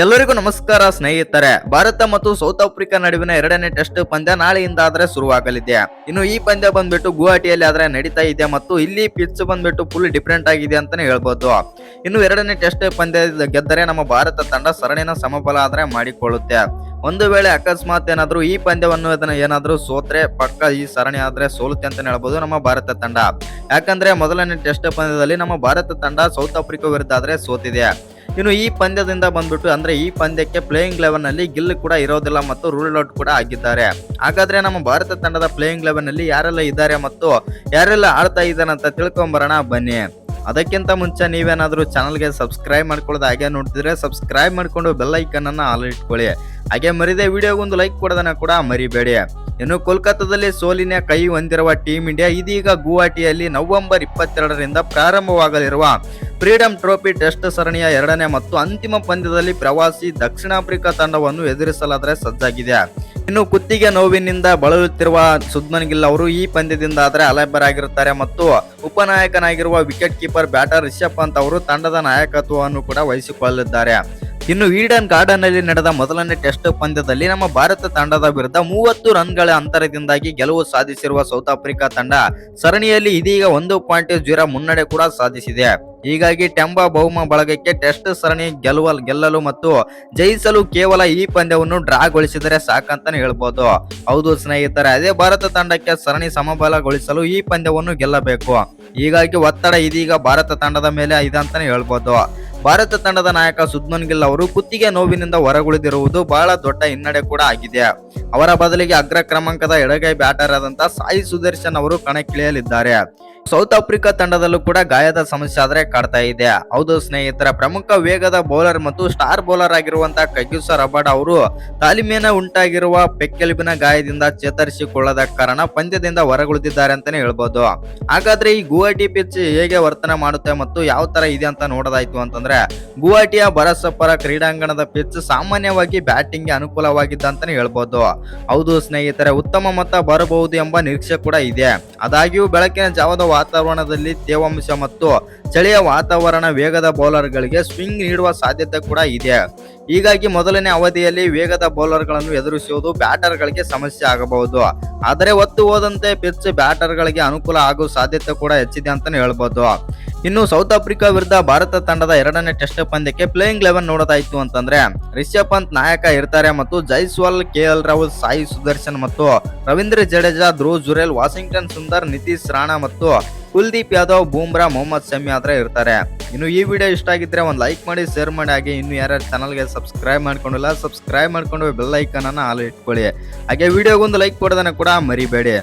ಎಲ್ಲರಿಗೂ ನಮಸ್ಕಾರ ಸ್ನೇಹಿತರೆ. ಭಾರತ ಮತ್ತು ಸೌತ್ ಆಫ್ರಿಕಾ ನಡುವಿನ ಎರಡನೇ ಟೆಸ್ಟ್ ಪಂದ್ಯ ನಾಳೆಯಿಂದ ಆದ್ರೆ ಶುರುವಾಗಲಿದೆ. ಇನ್ನು ಈ ಪಂದ್ಯ ಬಂದ್ಬಿಟ್ಟು ಗುವಾಹಟಿಯಲ್ಲಿ ಆದ್ರೆ ನಡೀತಾ ಇದೆ ಮತ್ತು ಇಲ್ಲಿ ಪಿಚ್ ಬಂದ್ಬಿಟ್ಟು ಫುಲ್ ಡಿಫ್ರೆಂಟ್ ಆಗಿದೆ ಅಂತಾನೆ ಹೇಳ್ಬೋದು. ಇನ್ನು ಎರಡನೇ ಟೆಸ್ಟ್ ಪಂದ್ಯ ಗೆದ್ದರೆ ನಮ್ಮ ಭಾರತ ತಂಡ ಸರಣಿನ ಸಮಬಲ ಆದ್ರೆ ಮಾಡಿಕೊಳ್ಳುತ್ತೆ. ಒಂದು ವೇಳೆ ಅಕಸ್ಮಾತ್ ಏನಾದರೂ ಈ ಪಂದ್ಯವನ್ನು ಅದನ್ನ ಏನಾದ್ರೂ ಸೋತ್ರೆ ಪಕ್ಕ ಈ ಸರಣಿ ಆದ್ರೆ ಸೋಲುತ್ತೆ ಅಂತಾನೆ ಹೇಳ್ಬೋದು ನಮ್ಮ ಭಾರತ ತಂಡ. ಯಾಕಂದ್ರೆ ಮೊದಲನೇ ಟೆಸ್ಟ್ ಪಂದ್ಯದಲ್ಲಿ ನಮ್ಮ ಭಾರತ ತಂಡ ಸೌತ್ ಆಫ್ರಿಕಾ ವಿರುದ್ಧ ಆದ್ರೆ ಸೋತಿದೆ. ಇನ್ನು ಈ ಪಂದ್ಯದಿಂದ ಬಂದ್ಬಿಟ್ಟು ಅಂದ್ರೆ ಈ ಪಂದ್ಯಕ್ಕೆ ಪ್ಲೇಯಿಂಗ್ ಲೆವೆನ್ನಲ್ಲಿ ಗಿಲ್ ಕೂಡ ಇರೋದಿಲ್ಲ ಮತ್ತು ರೂಲ್ ಔಟ್ ಕೂಡ ಆಗಿದ್ದಾರೆ. ಹಾಗಾದ್ರೆ ನಮ್ಮ ಭಾರತ ತಂಡದ ಪ್ಲೇಯಿಂಗ್ ಲೆವೆನ್ನಲ್ಲಿ ಯಾರೆಲ್ಲ ಇದ್ದಾರೆ ಮತ್ತು ಯಾರೆಲ್ಲ ಆಡ್ತಾ ಇದ್ದಾರೆ ಅಂತ ತಿಳ್ಕೊಂಬರೋಣ, ಬನ್ನಿ. ಅದಕ್ಕಿಂತ ಮುಂಚೆ ನೀವೇನಾದರೂ ಚಾನಲ್ಗೆ ಸಬ್ಸ್ಕ್ರೈಬ್ ಮಾಡ್ಕೊಳ್ಳೋದು ಹಾಗೆ ನೋಡ್ತಿದ್ರೆ ಸಬ್ಸ್ಕ್ರೈಬ್ ಮಾಡ್ಕೊಂಡು ಬೆಲ್ ಐಕನ್ ಅನ್ನ ಆಲ್ ಇಟ್ಕೊಳ್ಳಿ. ಹಾಗೆ ಮರಿದೆ ವಿಡಿಯೋಗೊಂದು ಲೈಕ್ ಕೊಡೋದನ್ನ ಕೂಡ ಮರಿಬೇಡಿ. ಇನ್ನು ಕೋಲ್ಕತ್ತಾದಲ್ಲಿ ಸೋಲಿನ ಕೈ ಹೊಂದಿರುವ ಟೀಂ ಇಂಡಿಯಾ ಇದೀಗ ಗುವಾಹಟಿಯಲ್ಲಿ ನವೆಂಬರ್ ಇಪ್ಪತ್ತೆರಡರಿಂದ ಪ್ರಾರಂಭವಾಗಲಿರುವ ಫ್ರೀಡಂ ಟ್ರೋಫಿ ಟೆಸ್ಟ್ ಸರಣಿಯ ಎರಡನೇ ಮತ್ತು ಅಂತಿಮ ಪಂದ್ಯದಲ್ಲಿ ಪ್ರವಾಸಿ ದಕ್ಷಿಣ ಆಫ್ರಿಕಾ ತಂಡವನ್ನು ಎದುರಿಸಲಾದರೆ ಸಜ್ಜಾಗಿದೆ. ಇನ್ನು ಕುತ್ತಿಗೆ ನೋವಿನಿಂದ ಬಳಲುತ್ತಿರುವ ಸುದ್ಮನ್ ಗಿಲ್ ಅವರು ಈ ಪಂದ್ಯದಿಂದ ಆದರೆ ಅಲಭ್ಯರಾಗಿರುತ್ತಾರೆ ಮತ್ತು ಉಪನಾಯಕನಾಗಿರುವ wicket keeper batter Rishabh Pant ಅವರು ತಂಡದ ನಾಯಕತ್ವವನ್ನು ಕೂಡ ವಹಿಸಿಕೊಳ್ಳಲಿದ್ದಾರೆ. ಇನ್ನು ಈಡನ್ ಗಾರ್ಡನ್ನಲ್ಲಿ ನಡೆದ ಮೊದಲನೇ ಟೆಸ್ಟ್ ಪಂದ್ಯದಲ್ಲಿ ನಮ್ಮ ಭಾರತ ತಂಡದ ವಿರುದ್ಧ ಮೂವತ್ತು ರನ್ಗಳ ಅಂತರದಿಂದಾಗಿ ಗೆಲುವು ಸಾಧಿಸಿರುವ ಸೌತ್ ಆಫ್ರಿಕಾ ತಂಡ ಸರಣಿಯಲ್ಲಿ ಇದೀಗ ಒಂದು ಪಾಯಿಂಟ್ ಜೀರೋ ಮುನ್ನಡೆ ಕೂಡ ಸಾಧಿಸಿದೆ. ಹೀಗಾಗಿ ಟೆಂಬಾ ಬಹುಮ ಬಳಗಕ್ಕೆ ಟೆಸ್ಟ್ ಸರಣಿ ಗೆಲುವ ಗೆಲ್ಲಲು ಮತ್ತು ಜಯಿಸಲು ಕೇವಲ ಈ ಪಂದ್ಯವನ್ನು ಡ್ರಾಗೊಳಿಸಿದರೆ ಸಾಕಂತಾನೆ ಹೇಳ್ಬೋದು. ಹೌದು ಸ್ನೇಹಿತರೆ, ಅದೇ ಭಾರತ ತಂಡಕ್ಕೆ ಸರಣಿ ಸಮಬಲಗೊಳಿಸಲು ಈ ಪಂದ್ಯವನ್ನು ಗೆಲ್ಲಬೇಕು. ಹೀಗಾಗಿ ಒತ್ತಡ ಇದೀಗ ಭಾರತ ತಂಡದ ಮೇಲೆ ಇದೆ ಅಂತಾನೆ ಹೇಳ್ಬೋದು. ಭಾರತ ತಂಡದ ನಾಯಕ ಸುದ್ಮನ್ ಗಿಲ್ ಅವರು ಕುತ್ತಿಗೆ ನೋವಿನಿಂದ ಹೊರಗುಳಿದಿರುವುದು ಬಹಳ ದೊಡ್ಡ ಹಿನ್ನಡೆ ಕೂಡ ಆಗಿದೆ. ಅವರ ಬದಲಿಗೆ ಅಗ್ರ ಕ್ರಮಾಂಕದ ಎಡಗೈ ಬ್ಯಾಟರ್ ಆದಂತಹ ಸಾಯಿ ಸುದರ್ಶನ್ ಅವರು ಕಣಕ್ಕಿಳಿಯಲಿದ್ದಾರೆ. ಸೌತ್ ಆಫ್ರಿಕಾ ತಂಡದಲ್ಲೂ ಕೂಡ ಗಾಯದ ಸಮಸ್ಯೆ ಆದರೆ ಕಾಡ್ತಾ ಇದೆ. ಹೌದು ಸ್ನೇಹಿತರ, ಪ್ರಮುಖ ವೇಗದ ಬೌಲರ್ ಮತ್ತು ಸ್ಟಾರ್ ಬೌಲರ್ ಆಗಿರುವಂತಹ ಕಗ್ಯೂಸ ರಬಾಡ್ ಅವರು ತಾಲಿಮೇನ ಉಂಟಾಗಿರುವ ಪೆಕ್ಕೆಲುಬಿನ ಗಾಯದಿಂದ ಚೇತರಿಸಿಕೊಳ್ಳದ ಕಾರಣ ಪಂದ್ಯದಿಂದ ಹೊರಗುಳಿದಿದ್ದಾರೆ ಅಂತಾನೆ ಹೇಳ್ಬೋದು. ಹಾಗಾದ್ರೆ ಈ ಗುವಾಹಟಿ ಪಿಚ್ ಹೇಗೆ ವರ್ತನೆ ಮಾಡುತ್ತೆ ಮತ್ತು ಯಾವ ತರ ಇದೆ ಅಂತ ನೋಡೋದಾಯ್ತು ಅಂತಂದ್ರೆ, ಗುವಾಹಟಿಯ ಬರಸಪ್ಪರ ಕ್ರೀಡಾಂಗಣದ ಪಿಚ್ ಸಾಮಾನ್ಯವಾಗಿ ಬ್ಯಾಟಿಂಗ್ಗೆ ಅನುಕೂಲವಾಗಿದ್ದ ಅಂತಾನೆ ಹೇಳ್ಬೋದು. ಹೌದು ಸ್ನೇಹಿತರೆ, ಉತ್ತಮ ಮತ ಬರಬಹುದು ಎಂಬ ನಿರೀಕ್ಷೆ ಕೂಡ ಇದೆ. ಆದಾಗ್ಯೂ ಬೆಳಕಿನ ಜಾವದ ವಾತಾವರಣದಲ್ಲಿ ತೇವಾಂಶ ಮತ್ತು ಚಳಿಯ ವಾತಾವರಣ ವೇಗದ ಬೌಲರ್ಗಳಿಗೆ ಸ್ವಿಂಗ್ ನೀಡುವ ಸಾಧ್ಯತೆ ಕೂಡ ಇದೆ. ಹೀಗಾಗಿ ಮೊದಲನೇ ಅವಧಿಯಲ್ಲಿ ವೇಗದ ಬೌಲರ್ಗಳನ್ನು ಎದುರಿಸುವುದು ಬ್ಯಾಟರ್ಗಳಿಗೆ ಸಮಸ್ಯೆ ಆಗಬಹುದು. ಆದರೆ ಒತ್ತು ಹೋದಂತೆ ಪಿಚ್ ಬ್ಯಾಟರ್ಗಳಿಗೆ ಅನುಕೂಲ ಆಗುವ ಸಾಧ್ಯತೆ ಕೂಡ ಹೆಚ್ಚಿದೆ ಅಂತಲೇ ಹೇಳ್ಬೋದು. ಇನ್ನು ಸೌತ್ ಆಫ್ರಿಕಾ ವಿರುದ್ಧ ಭಾರತ ತಂಡದ ಎರಡನೇ ಟೆಸ್ಟ್ ಪಂದ್ಯಕ್ಕೆ ಪ್ಲೇಯಿಂಗ್ ಲೆವೆನ್ ನೋಡೋದಾಯಿತು ಅಂತಂದ್ರೆ ರಿಷಬ್ ಪಂತ್ ನಾಯಕ ಇರ್ತಾರೆ ಮತ್ತು ಜೈಸ್ವಾಲ್ ಕೆ ಎಲ್ ರಾಹುಲ್ ಸಾಯಿ ಸುದರ್ಶನ್ ಮತ್ತು ರವೀಂದ್ರ ಜಡೇಜಾ ಧ್ರುವ್ ಜುರೇಲ್ ವಾಷಿಂಗ್ಟನ್ ಸುಂದರ್ ನಿತೀಶ್ ರಾಣಾ ಮತ್ತು ಕುಲ್ದೀಪ್ ಯಾದವ್ ಬೂಮ್ರಾ ಮೊಹಮ್ಮದ್ ಶಮಿ ಆದ್ರೆ ಇರ್ತಾರೆ. ಇನ್ನು ಈ ವಿಡಿಯೋ ಇಷ್ಟ ಆಗಿದ್ರೆ ಒಂದು ಲೈಕ್ ಮಾಡಿ ಶೇರ್ ಮಾಡಿ, ಹಾಗೆ ಇನ್ನು ಯಾರ್ಯಾರು ಚಾನಲ್ಗೆ ಸಬ್ಸ್ಕ್ರೈಬ್ ಮಾಡ್ಕೊಂಡಿಲ್ಲ ಸಬ್ಸ್ಕ್ರೈಬ್ ಮಾಡ್ಕೊಂಡು ಬೆಲ್ ಐಕನ್ ಅನ್ನ ಆಲ್ ಇಟ್ಕೊಳ್ಳಿ. ಹಾಗೆ ವಿಡಿಯೋಗೊಂದು ಲೈಕ್ ಕೊಡೋದನ್ನ ಕೂಡ ಮರಿಬೇಡಿ.